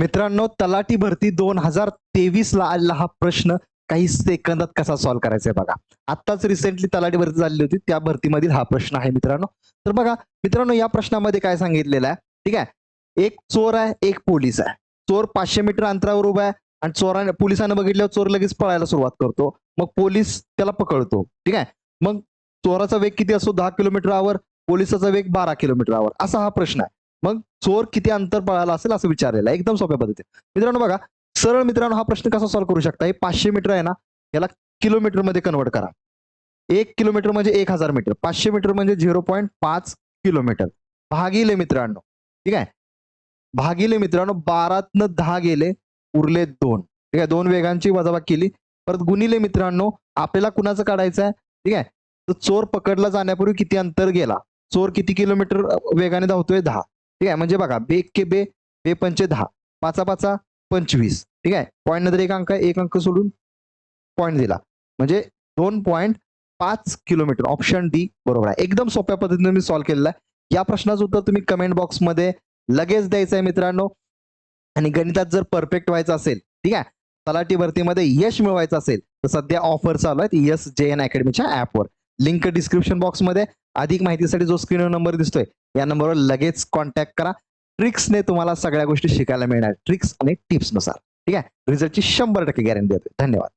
मित्रांनो तलाठी भरती दोन हजार तेवीस ला आलेला हा प्रश्न काही सेकंदात कसा सॉल्व्ह करायचा आहे बघा. आत्ताच रिसेंटली तलाठी भरती झालेली होती त्या भरतीमधील हा प्रश्न आहे मित्रांनो. तर बघा मित्रांनो या प्रश्नामध्ये काय सांगितलेलं आहे? ठीक आहे? एक चोर आहे एक पोलीस आहे. चोर पाचशे मीटर अंतरावर उभा आहे आणि चोराने पोलिसांना बघितल्यावर चोर लगेच पळायला सुरुवात करतो. मग पोलीस त्याला पकडतो. ठीक आहे? मग चोराचा वेग किती असतो? दहा किलोमीटर आवर पोलिसाचा वेग बारा किलोमीटर आवर असा हा प्रश्न आहे. मग चोर किती अंतर पळाला असेल असं विचारलेलं आहे. एकदम सोप्या पद्धतीने. मित्रांनो बघा सरळ मित्रांनो हा प्रश्न कसा सॉल्व्ह करू शकता? हे पाचशे मीटर आहे ना याला किलोमीटरमध्ये कन्वर्ट करा. एक किलोमीटर म्हणजे एक हजार मीटर. पाचशे मीटर म्हणजे झिरो पॉईंट पाच किलोमीटर भागिले मित्रांनो. ठीक आहे? भागिले मित्रांनो बारातनं दहा गेले उरले दोन. ठीक आहे? दोन वेगांची वजाबाकी केली. परत गुणिले मित्रांनो आपल्याला कुणाचं काढायचं आहे? ठीक आहे? तर चोर पकडला जाण्यापूर्वी किती अंतर गेला? चोर किती किलोमीटर वेगाने धावतोय? दहा. ठीक आहे? म्हणजे बघा बे के बे बे पंचे दहा पाचा पाचा पंचवीस. ठीक आहे? पॉईंट नंतर एक अंक एक अंक सोडून पॉईंट दिला. म्हणजे दोन पॉईंट पाच किलोमीटर ऑप्शन डी बरोबर आहे. एकदम सोप्या पद्धतीने मी सॉल्व्ह केलेला आहे. या प्रश्नाचं उत्तर तुम्ही कमेंट बॉक्समध्ये लगेच द्यायचं आहे मित्रांनो. आणि गणितात जर परफेक्ट व्हायचं असेल ठीक आहे? तलाठी भरतीमध्ये यश मिळवायचं असेल तर सध्या ऑफर चालू आहेत यस जे एन अकॅडमीच्या ऍपवर लिंक डिस्क्रिप्शन बॉक्समध्ये अधिक माहितीसाठी जो स्क्रीनवर नंबर दिसतोय या नंबरवर लगेच कॉन्टॅक्ट करा. ट्रिक्सने तुम्हाला सगळ्या गोष्टी शिकायला मिळणार. ट्रिक्स आणि टिप्सनुसार ठीक आहे? रिझल्टची शंभर टक्के गॅरंटी देते धन्यवाद.